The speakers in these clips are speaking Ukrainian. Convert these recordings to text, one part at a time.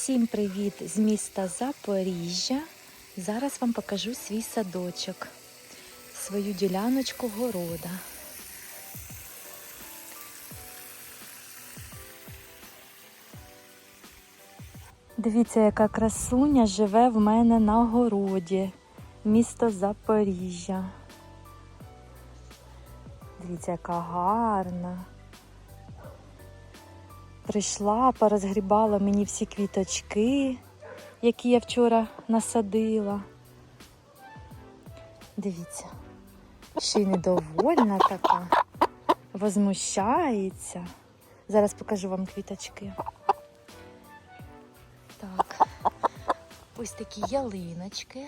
Всім привіт з міста Запоріжжя. Зараз вам покажу свій садочок, свою діляночку города. Дивіться, яка красуня живе в мене на городі, місто Запоріжжя. Дивіться, яка гарна. Прийшла, порозгрібала мені всі квіточки, які я вчора насадила. Дивіться, ще й недовольна така, возмущається. Зараз покажу вам квіточки. Так, ось такі ялиночки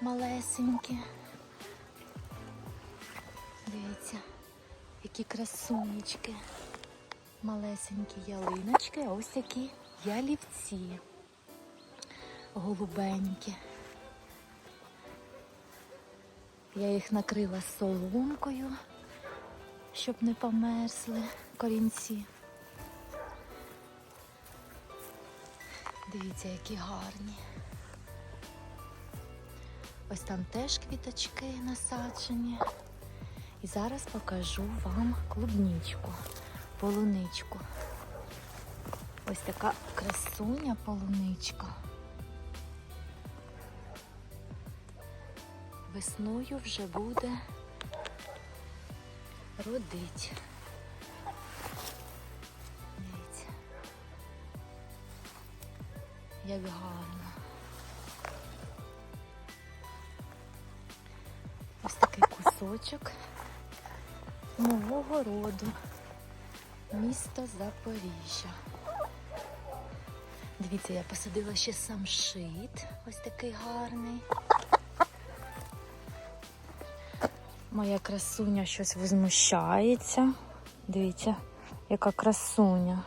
малесенькі. Дивіться, які красунечки малесенькі ялиночки, а ось такі ялівці голубенькі. Я їх накрила соломкою, щоб не померзли корінці. Дивіться, які гарні. Ось там теж квіточки насаджені. І зараз покажу вам клубничку полуничку. Ось така красуня полуничка. Весною вже буде родить. Дивіться, як гарно. Ось такий кусочок мого городу місто Запоріжжя. Дивіться, я посадила ще самшит, ось такий гарний. Моя красуня щось возмущається. Дивіться, яка красуня.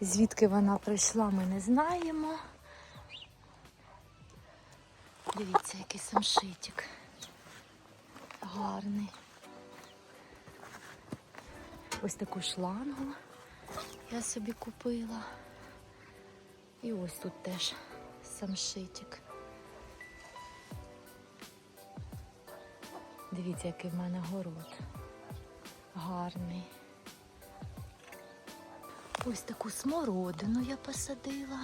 Звідки вона прийшла, ми не знаємо. Дивіться, який самшитик. Гарний. Ось таку шлангу я собі купила. І ось тут теж самшитик. Дивіться, який в мене город. Гарний. Ось таку смородину я посадила.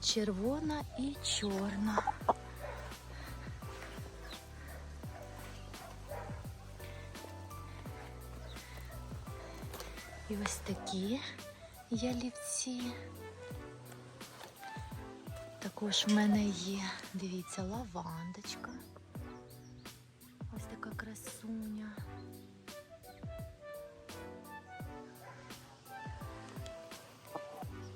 Червона і чорна. Ось такі ялівці. Також в мене є, дивіться, лавандочка. Ось така красуня.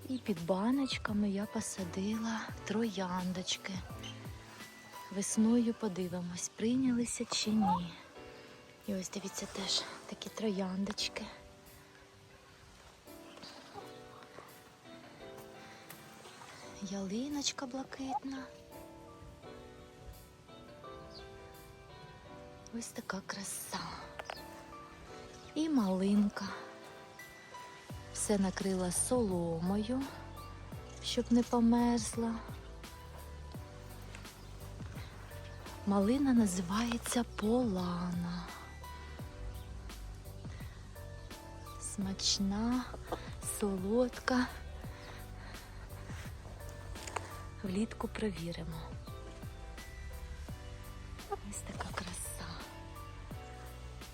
І під баночками я посадила трояндочки. Весною подивимось, прийнялися чи ні. І ось дивіться теж такі трояндочки. Ялиночка блакитна. Ось така краса. І малинка. Все накрила соломою, щоб не померзла. Малина називається полана. Смачна, солодка. Влітку провіримо. Ось така краса.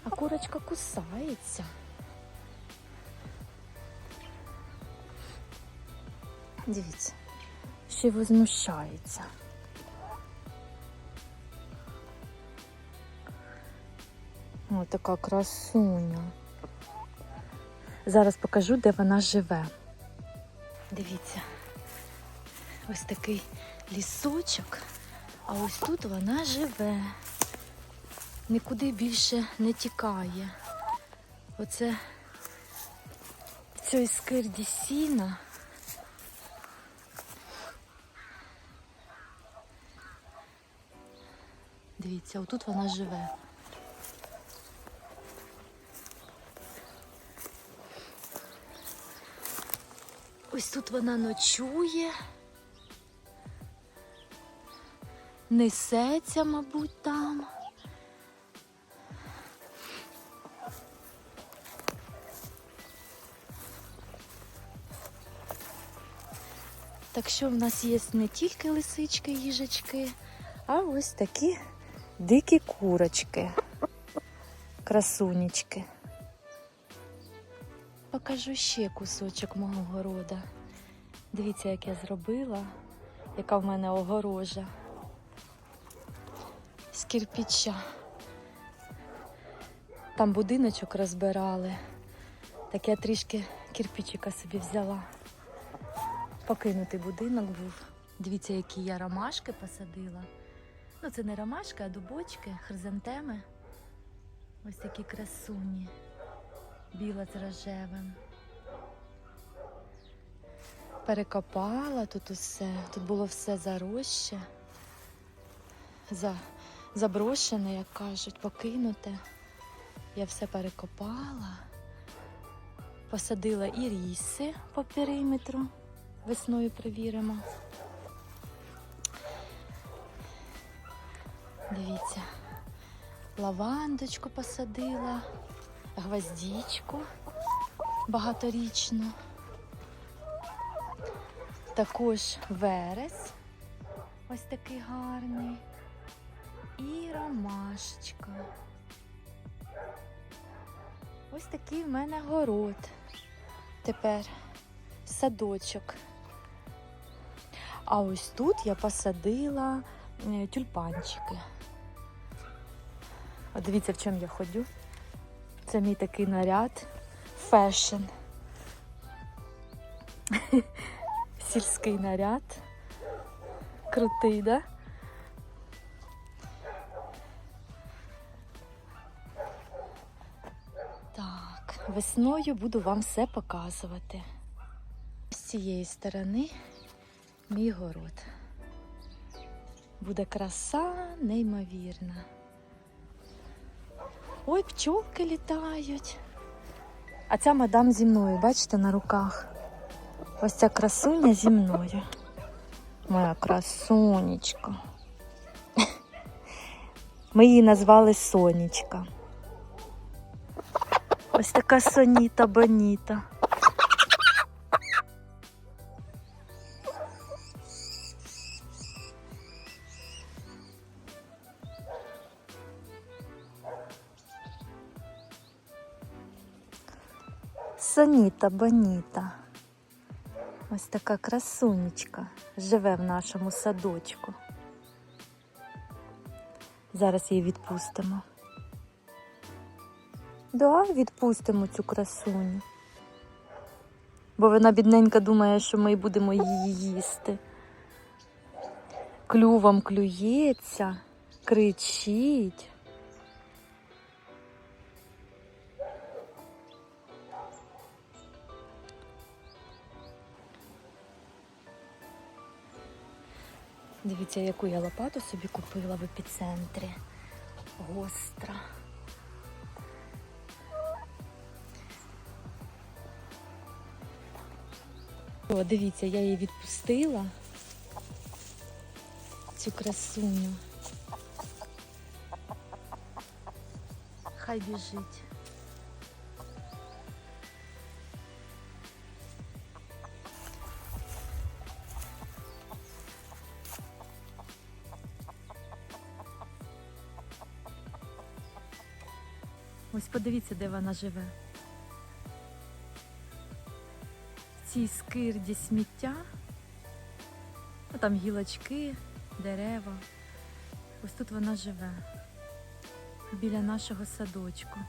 А курочка кусається. Дивіться, ще й возмущається. О, така красуня. Зараз покажу, де вона живе. Дивіться. Ось такий лісочок, а ось тут вона живе, нікуди більше не тікає. Оце в цій скирді сіна. Дивіться, отут вона живе. Ось тут вона ночує. Несеться, мабуть, там. Так що в нас є не тільки лисички, їжачки, а ось такі дикі курочки, красунечки. Покажу ще кусочок мого города. Дивіться, як я зробила, яка в мене огорожа з кирпича. Там будиночок розбирали. Так я трішки кирпичика собі взяла. Покинутий будинок був. Дивіться, які я ромашки посадила. Ну, це не ромашки, а дубочки, хризантеми. Ось такі красуні. Біла з рожевим. Перекопала тут усе. Тут було все заросше. За, заброшене, як кажуть, покинуте. Я все перекопала. Посадила і ріси по периметру. Весною перевіримо. Дивіться, лавандочку посадила, гвоздічку багаторічну. Також верес, ось такий гарний. І ромашечка. Ось такий в мене город. Тепер садочок. А ось тут я посадила тюльпанчики. От дивіться, в чому я ходю. Це мій такий наряд фешн. Сільський наряд. Крутий, да? Весною буду вам все показувати. З цієї сторони мій город. Буде краса неймовірна. Ой, пчолки літають. А ця мадам зі мною, бачите, на руках. Ось ця красуня зі мною. Моя красунечка. Ми її назвали Сонечка. Ось така соніта боніта. Соніта Боніта. Ось така красунечка живе в нашому садочку. Зараз її відпустимо. Да, відпустимо цю красуню. Бо вона бідненька думає, що ми будемо її їсти. Клювом клюється, кричить. Дивіться, яку я лопату собі купила в епіцентрі. Гостра. О, дивіться, я її відпустила. Цю красуню. Хай біжить. Ось подивіться, де вона живе. Цій скирді сміття. Ну, там гілочки, дерева. Ось тут вона живе. Біля нашого садочку.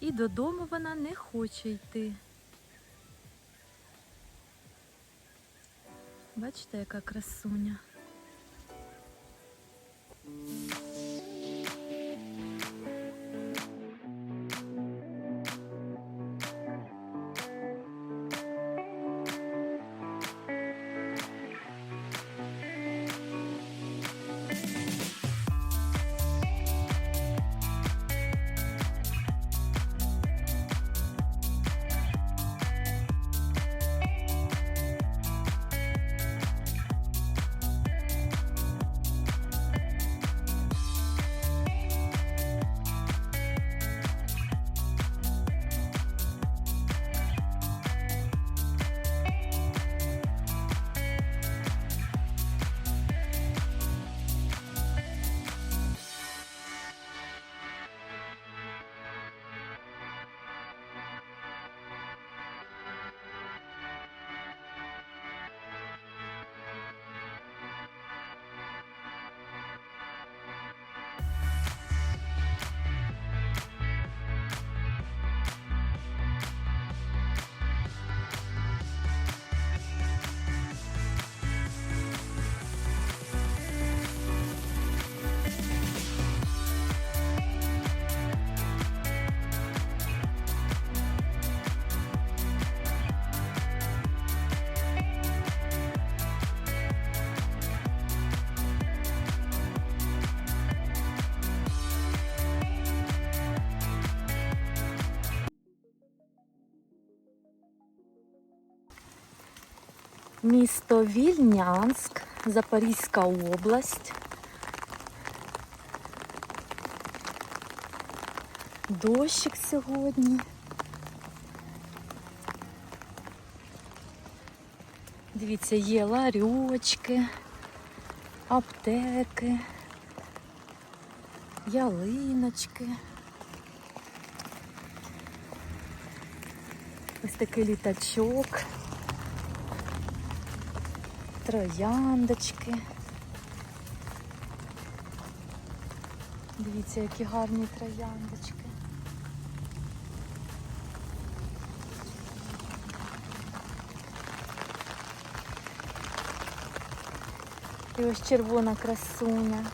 І додому вона не хоче йти. Бачите, яка красуня. Música Місто Вільнянськ, Запорізька область. Дощик сьогодні. Дивіться, є ларьочки, аптеки, ялиночки. Ось такий літачок, трояндочки. Дивіться, які гарні трояндочки. І ось червона красуня.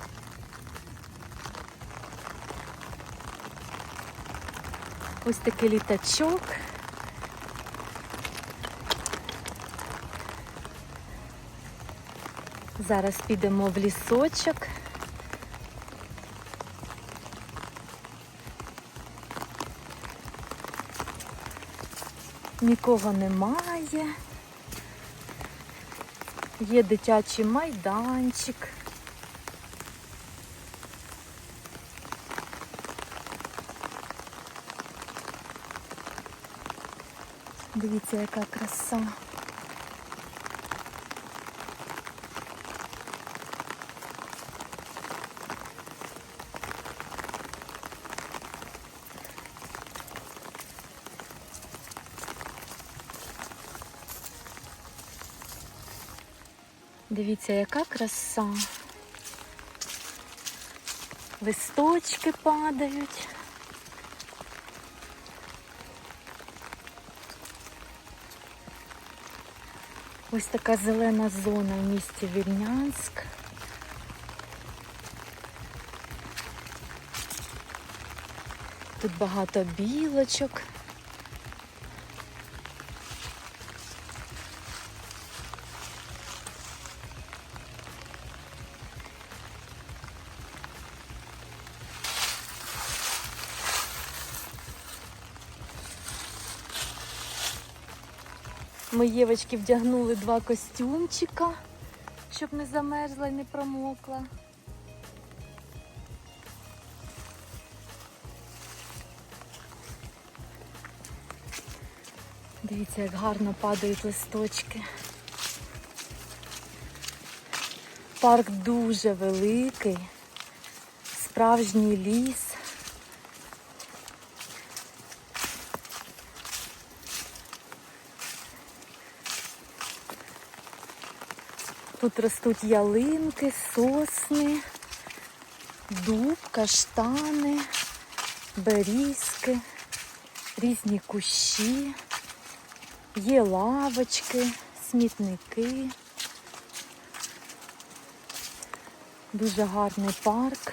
Ось такий літачок. Зараз підемо в лісочок. Нікого немає. Є дитячий майданчик. Дивіться, яка краса. Дивіться, яка краса. Листочки падають. Ось така зелена зона в місті Вільнянськ. Тут багато білочок. Ми Євочки вдягнули два костюмчика, щоб не замерзла і не промокла. Дивіться, як гарно падають листочки. Парк дуже великий, справжній ліс. Тут ростуть ялинки, сосни, дуб, каштани, берізки, різні кущі, є лавочки, смітники. Дуже гарний парк.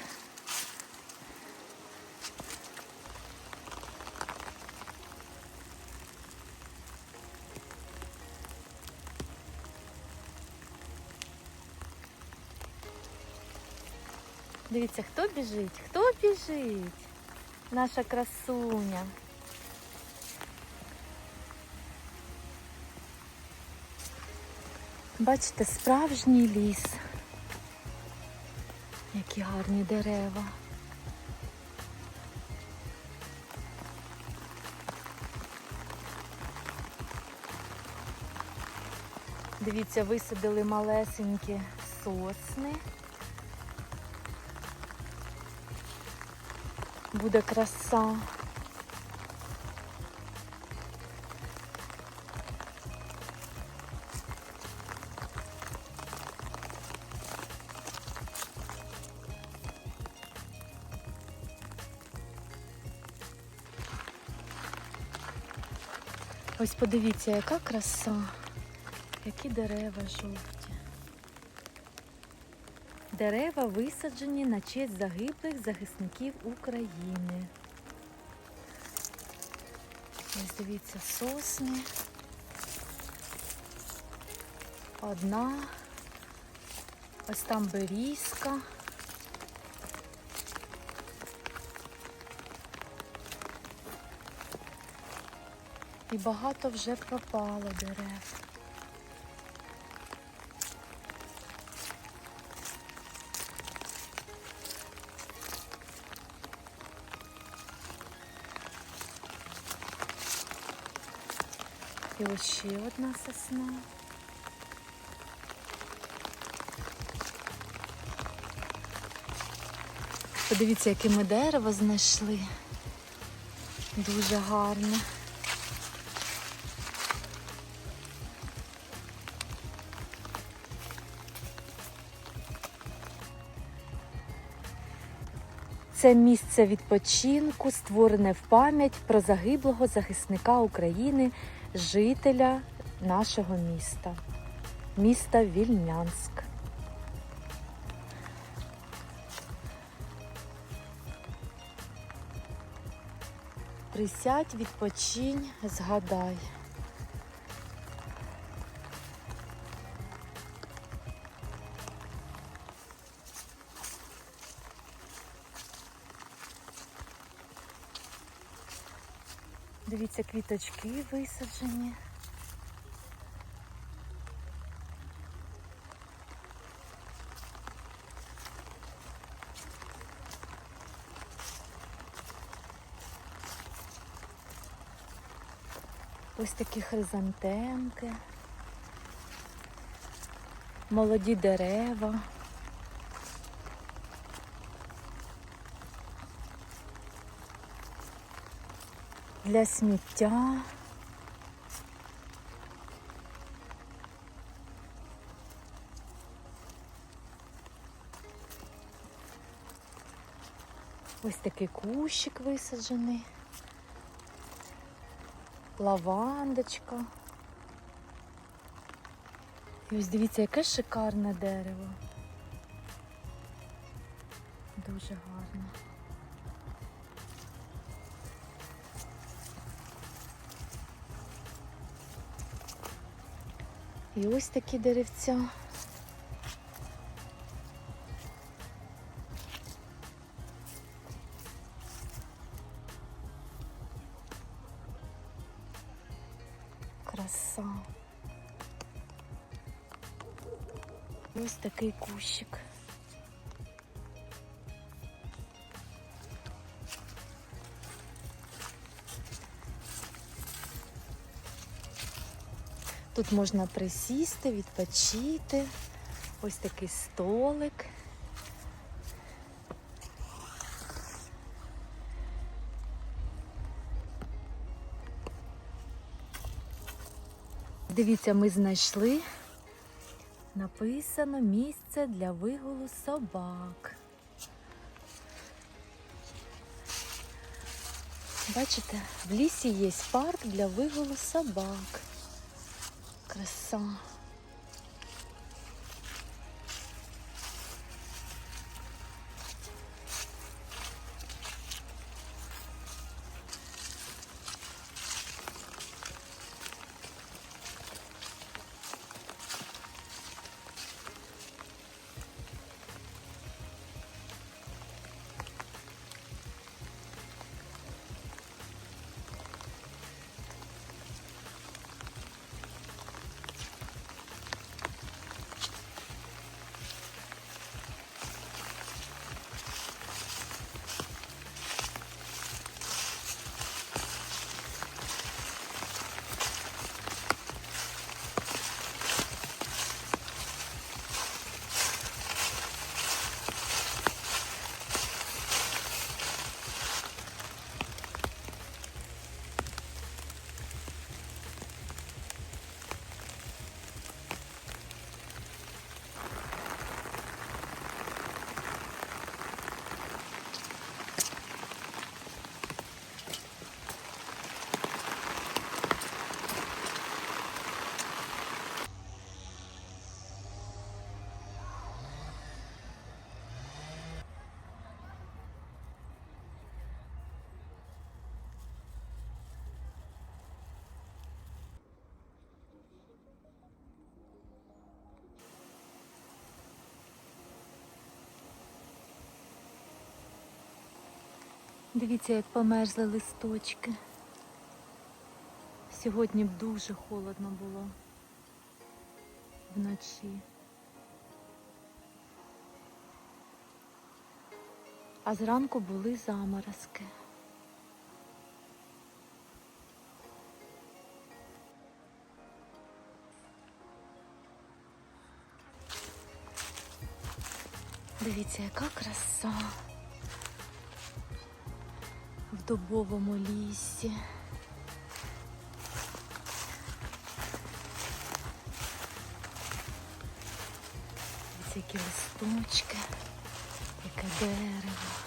Дивіться, хто біжить? Хто біжить? Наша красуня. Бачите, справжній ліс. Які гарні дерева. Дивіться, висадили малесенькі сосни. Буде краса. Ось подивіться, яка краса, які дерева жовті. Дерева висаджені на честь загиблих захисників України. Ось дивіться, сосни. Одна. Ось там берізка. І багато вже пропало дерев. І ось ще одна сосна. Подивіться, яке ми дерево знайшли. Дуже гарне. Це місце відпочинку, створене в пам'ять про загиблого захисника України, жителя нашого міста, міста Вільнянськ. Присядь, відпочинь, згадай. Дивіться, квіточки висаджені. Ось такі хризантемки, молоді дерева. Для сміття. Ось такий кущик висаджений лавандочка. І ось дивіться, яке шикарне дерево. Дуже гарне. І ось такі деревця. Краса. Ось такий кущик. Тут можна присісти, відпочити. Ось такий столик. Дивіться, ми знайшли. Написано місце для вигулу собак. Бачите, в лісі є парк для вигулу собак. Краса. Дивіться, як померзли листочки. Сьогодні б дуже холодно було вночі. А зранку були заморозки. Дивіться, яка краса. Дубовому лісі. Ось які листочки, яке дерево.